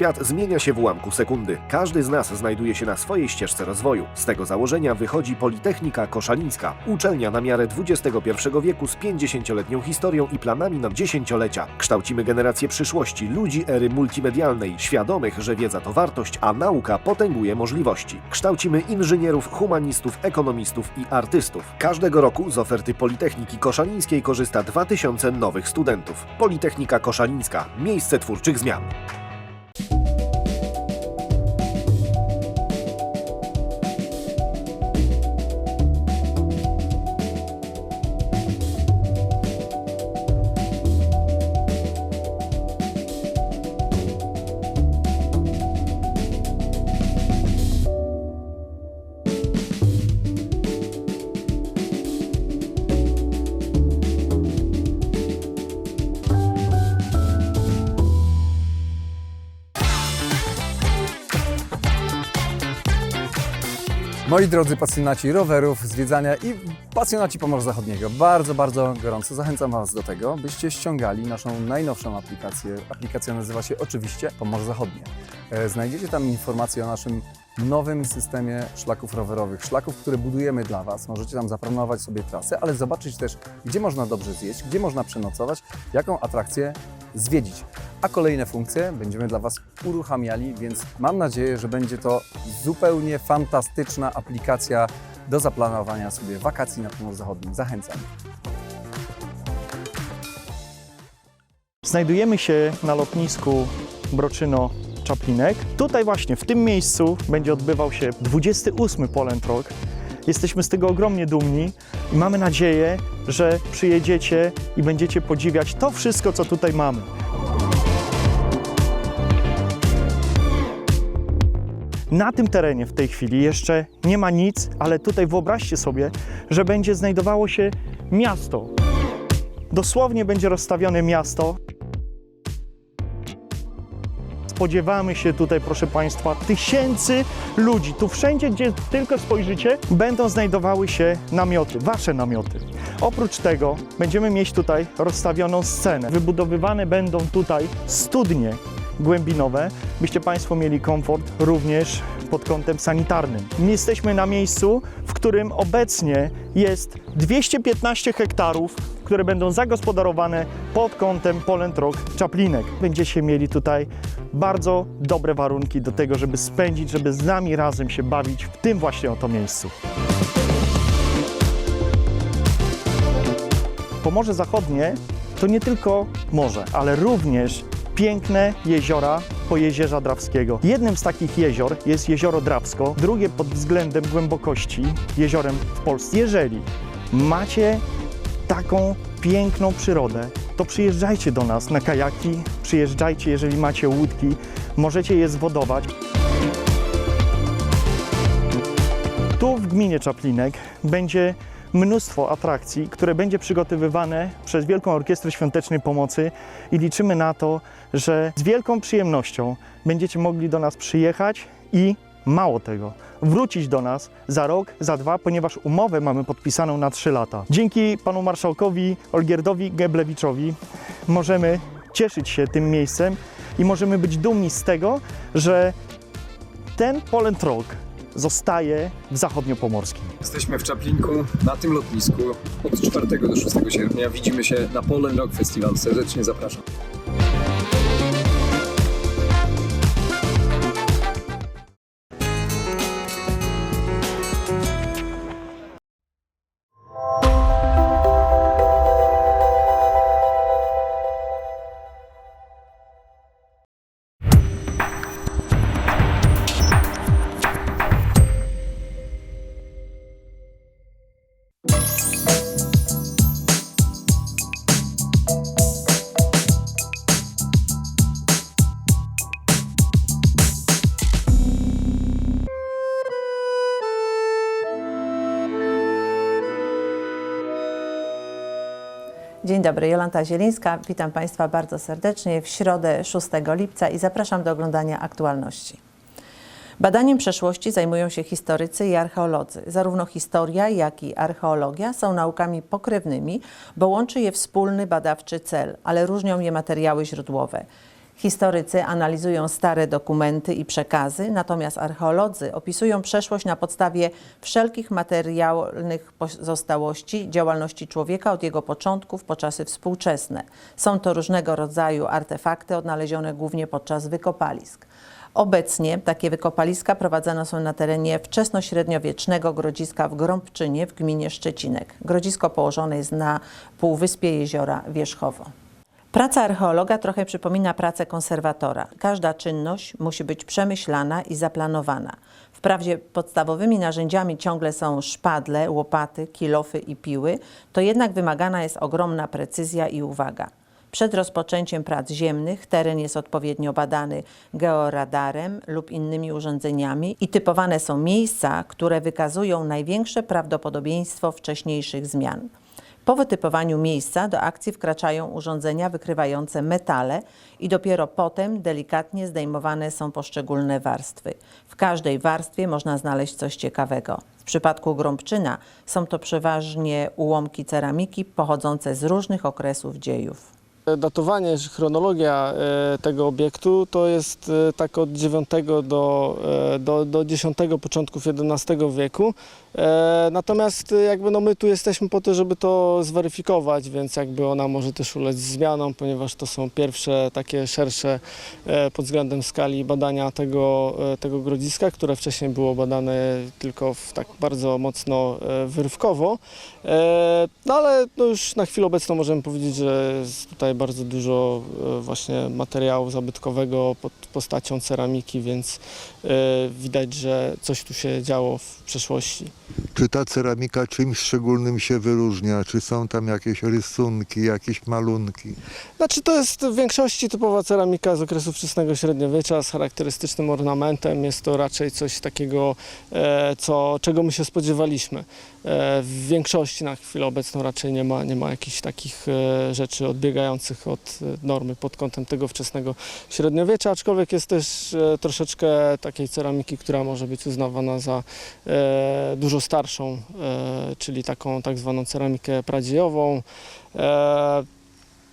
Świat zmienia się w ułamku sekundy. Każdy z nas znajduje się na swojej ścieżce rozwoju. Z tego założenia wychodzi Politechnika Koszalińska. Uczelnia na miarę XXI wieku z 50-letnią historią i planami na dziesięciolecia. Kształcimy generację przyszłości, ludzi ery multimedialnej, świadomych, że wiedza to wartość, a nauka potęguje możliwości. Kształcimy inżynierów, humanistów, ekonomistów i artystów. Każdego roku z oferty Politechniki Koszalińskiej korzysta 2000 nowych studentów. Politechnika Koszalińska. Miejsce twórczych zmian. Moi drodzy pasjonaci rowerów, zwiedzania i pasjonaci Pomorza Zachodniego, bardzo, bardzo gorąco zachęcam Was do tego, byście ściągali naszą najnowszą aplikację. Aplikacja nazywa się oczywiście Pomorze Zachodnie. E, Znajdziecie tam informacje o naszym nowym systemie szlaków rowerowych, szlaków, które budujemy dla Was. Możecie tam zaplanować sobie trasę, ale zobaczyć też, gdzie można dobrze zjeść, gdzie można przenocować, jaką atrakcję zwiedzić. A kolejne funkcje będziemy dla Was uruchamiali, więc mam nadzieję, że będzie to zupełnie fantastyczna aplikacja do zaplanowania sobie wakacji na Pomorzu Zachodnim. Zachęcam. Znajdujemy się na lotnisku Broczyno Czaplinek. Tutaj właśnie, w tym miejscu będzie odbywał się 28. Poland Rock. Jesteśmy z tego ogromnie dumni i mamy nadzieję, że przyjedziecie i będziecie podziwiać to wszystko, co tutaj mamy. Na tym terenie w tej chwili jeszcze nie ma nic, ale tutaj wyobraźcie sobie, że będzie znajdowało się miasto. Dosłownie będzie rozstawione miasto. Spodziewamy się tutaj, proszę Państwa, tysięcy ludzi. Tu wszędzie, gdzie tylko spojrzycie, będą znajdowały się namioty, Wasze namioty. Oprócz tego będziemy mieć tutaj rozstawioną scenę. Wybudowywane będą tutaj studnie głębinowe, byście Państwo mieli komfort również pod kątem sanitarnym. Jesteśmy na miejscu, w którym obecnie jest 215 hektarów, które będą zagospodarowane pod kątem Poland Rock Czaplinek. Będziecie mieli tutaj bardzo dobre warunki do tego, żeby spędzić, żeby z nami razem się bawić w tym właśnie oto miejscu. Pomorze Zachodnie to nie tylko morze, ale również piękne jeziora Pojezierza Drawskiego. Jednym z takich jezior jest jezioro Drawsko, drugie pod względem głębokości jeziorem w Polsce. Jeżeli macie taką piękną przyrodę, to przyjeżdżajcie do nas na kajaki, przyjeżdżajcie, jeżeli macie łódki, możecie je zwodować. Tu w gminie Czaplinek będzie mnóstwo atrakcji, które będzie przygotowywane przez Wielką Orkiestrę Świątecznej Pomocy i liczymy na to, że z wielką przyjemnością będziecie mogli do nas przyjechać i mało tego, wrócić do nas za rok, za dwa, ponieważ umowę mamy podpisaną na trzy lata. Dzięki panu marszałkowi Olgierdowi Geblewiczowi możemy cieszyć się tym miejscem i możemy być dumni z tego, że ten Poland Rock zostaje w zachodniopomorskim. Jesteśmy w Czaplinku, na tym lotnisku od 4 do 6 sierpnia. Widzimy się na Polen Rock Festival. Serdecznie zapraszam. Dzień dobry, Jolanta Zielińska. Witam Państwa bardzo serdecznie w środę 6 lipca i zapraszam do oglądania aktualności. Badaniem przeszłości zajmują się historycy i archeolodzy. Zarówno historia, jak i archeologia są naukami pokrewnymi, bo łączy je wspólny badawczy cel, ale różnią je materiały źródłowe. Historycy analizują stare dokumenty i przekazy, natomiast archeolodzy opisują przeszłość na podstawie wszelkich materialnych pozostałości działalności człowieka od jego początków po czasy współczesne. Są to różnego rodzaju artefakty odnalezione głównie podczas wykopalisk. Obecnie takie wykopaliska prowadzone są na terenie wczesnośredniowiecznego grodziska w Grąbczynie w gminie Szczecinek. Grodzisko położone jest na półwyspie jeziora Wierzchowo. Praca archeologa trochę przypomina pracę konserwatora. Każda czynność musi być przemyślana i zaplanowana. Wprawdzie podstawowymi narzędziami ciągle są szpadle, łopaty, kilofy i piły, to jednak wymagana jest ogromna precyzja i uwaga. Przed rozpoczęciem prac ziemnych teren jest odpowiednio badany georadarem lub innymi urządzeniami i typowane są miejsca, które wykazują największe prawdopodobieństwo wcześniejszych zmian. Po wytypowaniu miejsca do akcji wkraczają urządzenia wykrywające metale i dopiero potem delikatnie zdejmowane są poszczególne warstwy. W każdej warstwie można znaleźć coś ciekawego. W przypadku Grąbczyna są to przeważnie ułomki ceramiki pochodzące z różnych okresów dziejów. Datowanie, chronologia e, tego obiektu to jest e, tak od IX do, e, do, do X, początków XI wieku. E, Natomiast e, jakby no my tu jesteśmy po to, żeby to zweryfikować, więc jakby ona może też ulec zmianom, ponieważ to są pierwsze takie szersze e, pod względem skali badania tego, tego grodziska, które wcześniej było badane tylko w tak bardzo mocno wyrywkowo. No ale no już na chwilę obecną możemy powiedzieć, że jest tutaj bardzo dużo właśnie materiału zabytkowego pod postacią ceramiki, więc widać, że coś tu się działo w przeszłości. Czy ta ceramika czymś szczególnym się wyróżnia? Czy są tam jakieś rysunki, jakieś malunki? Znaczy to jest w większości typowa ceramika z okresu wczesnego średniowiecza z charakterystycznym ornamentem. Jest to raczej coś takiego, e, co, czego my się spodziewaliśmy. E, w większości na chwilę obecną raczej nie ma, nie ma jakichś takich e, rzeczy odbiegających od normy pod kątem tego wczesnego średniowiecza, aczkolwiek jest też troszeczkę takiej ceramiki, która może być uznawana za e, starszą, e, czyli taką tak zwaną ceramikę pradziejową. E,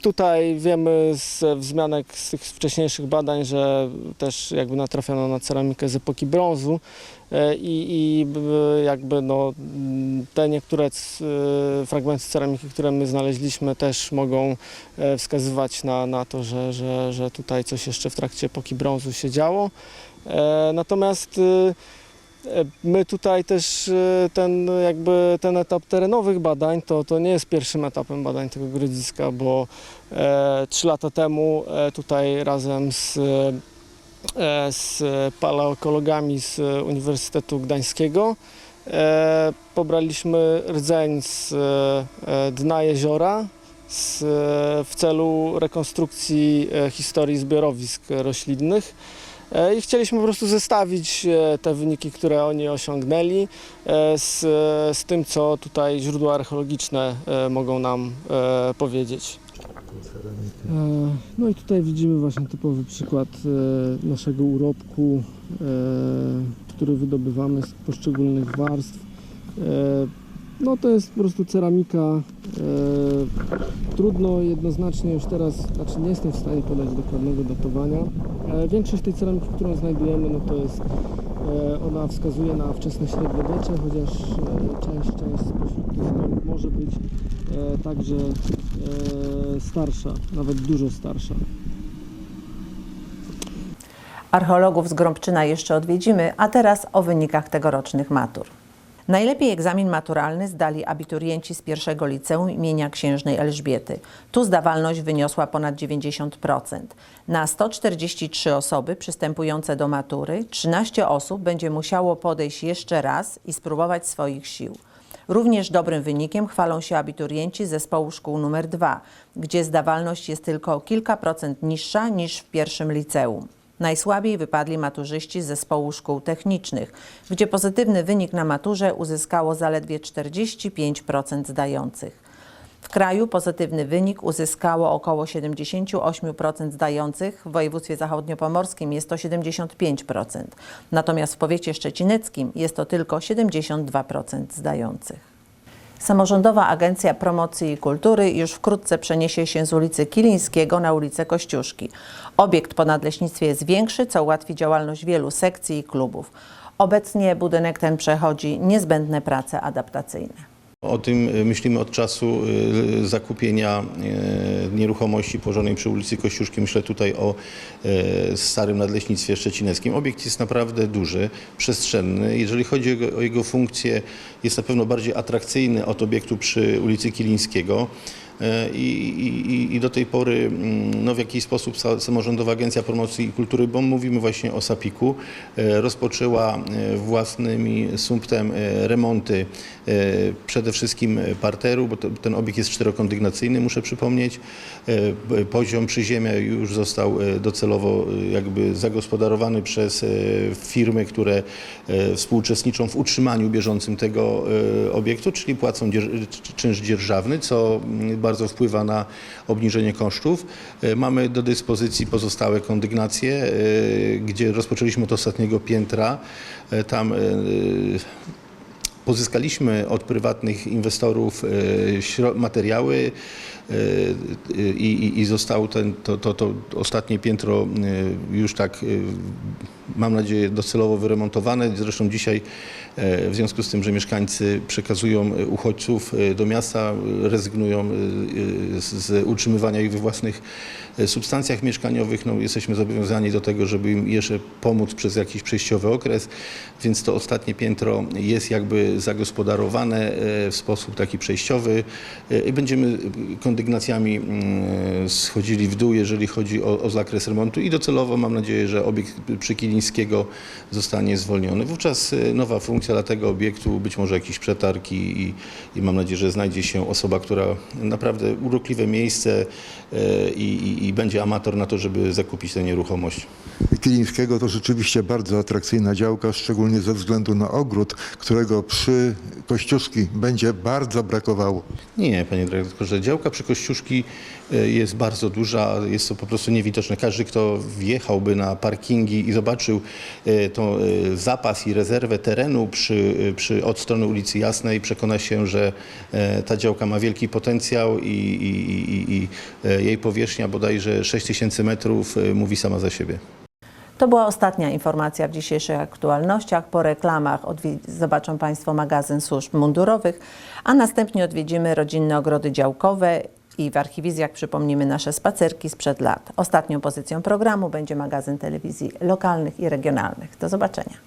Tutaj wiemy z wzmianek z tych wcześniejszych badań, że też jakby natrafiono na ceramikę z epoki brązu e, i, i jakby no, te niektóre fragmenty ceramiki, które my znaleźliśmy też mogą wskazywać na, na to, że, że, że tutaj coś jeszcze w trakcie epoki brązu się działo. Natomiast My tutaj też e, ten, jakby ten etap terenowych badań to, to nie jest pierwszym etapem badań tego grodziska, bo e, trzy lata temu e, tutaj razem z, e, z paleoekologami z Uniwersytetu Gdańskiego e, pobraliśmy rdzeń z e, dna jeziora z, e, w celu rekonstrukcji e, historii zbiorowisk roślinnych. E, I chcieliśmy po prostu zestawić e, te wyniki, które oni osiągnęli e, z, z tym, co tutaj źródła archeologiczne mogą nam powiedzieć. No i tutaj widzimy właśnie typowy przykład naszego urobku, który wydobywamy z poszczególnych warstw. No to jest po prostu ceramika. Trudno jednoznacznie już teraz, znaczy nie jestem w stanie podać dokładnego datowania. E, Większość tej ceramiki, którą znajdujemy, no to jest, e, ona wskazuje na wczesne średniowiecze, chociaż e, część, część spośród tych może być także starsza, nawet dużo starsza. Archeologów z Grąbczyna jeszcze odwiedzimy, a teraz o wynikach tegorocznych matur. Najlepiej egzamin maturalny zdali abiturienci z pierwszego liceum imienia księżnej Elżbiety. Tu zdawalność wyniosła ponad 90%. Na 143 osoby przystępujące do matury, 13 osób będzie musiało podejść jeszcze raz i spróbować swoich sił. Również dobrym wynikiem chwalą się abiturienci zespołu szkół nr 2, gdzie zdawalność jest tylko o kilka procent niższa niż w pierwszym liceum. Najsłabiej wypadli maturzyści z zespołu szkół technicznych, gdzie pozytywny wynik na maturze uzyskało zaledwie 45% zdających. W kraju pozytywny wynik uzyskało około 78% zdających, w województwie zachodniopomorskim jest to 75%, natomiast w powiecie szczecineckim jest to tylko 72% zdających. Samorządowa Agencja Promocji Kultury już wkrótce przeniesie się z ulicy Kilińskiego na ulicę Kościuszki. Obiekt po nadleśnictwie jest większy, co ułatwi działalność wielu sekcji i klubów. Obecnie budynek ten przechodzi niezbędne prace adaptacyjne. O tym y, myślimy od czasu y, zakupienia y, nieruchomości położonej przy ulicy Kościuszki. Myślę tutaj o starym nadleśnictwie szczecineckim. Obiekt jest naprawdę duży, przestrzenny. Jeżeli chodzi o jego, o jego funkcję, jest na pewno bardziej atrakcyjny od obiektu przy ulicy Kilińskiego. I, i, I do tej pory mm, no, w jakiś sposób sa- Samorządowa Agencja Promocji i Kultury, bo mówimy właśnie o SAPIK-u, e, rozpoczęła e, własnymi sumptem e, remonty przede wszystkim parteru, bo to, ten obiekt jest czterokondygnacyjny, muszę przypomnieć. Poziom przyziemia już został docelowo jakby zagospodarowany przez firmy, które współuczestniczą w utrzymaniu bieżącym tego obiektu, czyli płacą dzierż- czynsz dzierżawny, co mm, bardzo wpływa na obniżenie kosztów. E, Mamy do dyspozycji pozostałe kondygnacje, e, gdzie rozpoczęliśmy od ostatniego piętra. E, Tam Pozyskaliśmy od prywatnych inwestorów materiały i, i, i zostało ten, to, to, to ostatnie piętro e, już tak, mam nadzieję, docelowo wyremontowane. Zresztą dzisiaj w związku z tym, że mieszkańcy przekazują uchodźców do miasta, rezygnują z, utrzymywania ich we własnych substancjach mieszkaniowych, no, jesteśmy zobowiązani do tego, żeby im jeszcze pomóc przez jakiś przejściowy okres, więc to ostatnie piętro jest jakby zagospodarowane w sposób taki przejściowy i będziemy kondygnacjami mm, schodzili w dół, jeżeli chodzi o, o zakres remontu i docelowo mam nadzieję, że obiekt przy Kilińskiego zostanie zwolniony. Wówczas e, nowa funkcja dla tego obiektu, być może jakiś przetarg i, i, i mam nadzieję, że znajdzie się osoba, która naprawdę urokliwe miejsce i, i, i będzie amator na to, żeby zakupić tę nieruchomość. Kilińskiego to rzeczywiście bardzo atrakcyjna działka, szczególnie ze względu na ogród, którego przy Kościuszki będzie bardzo brakowało. Nie, panie dyrektorze, działka przy Kościuszki e, jest bardzo duża, jest to po prostu niewidoczne. Każdy, kto wjechałby na parkingi i zobaczył e, to e, zapas i rezerwę terenu przy, przy, od strony ulicy Jasnej, przekona się, że ta działka ma wielki potencjał i, i, i, i jej powierzchnia bodajże 6000 metrów mówi sama za siebie. To była ostatnia informacja w dzisiejszych aktualnościach. Po reklamach zobaczą Państwo magazyn służb mundurowych, a następnie odwiedzimy rodzinne ogrody działkowe i w archiwizjach przypomnimy nasze spacerki sprzed lat. Ostatnią pozycją programu będzie magazyn telewizji lokalnych i regionalnych. Do zobaczenia.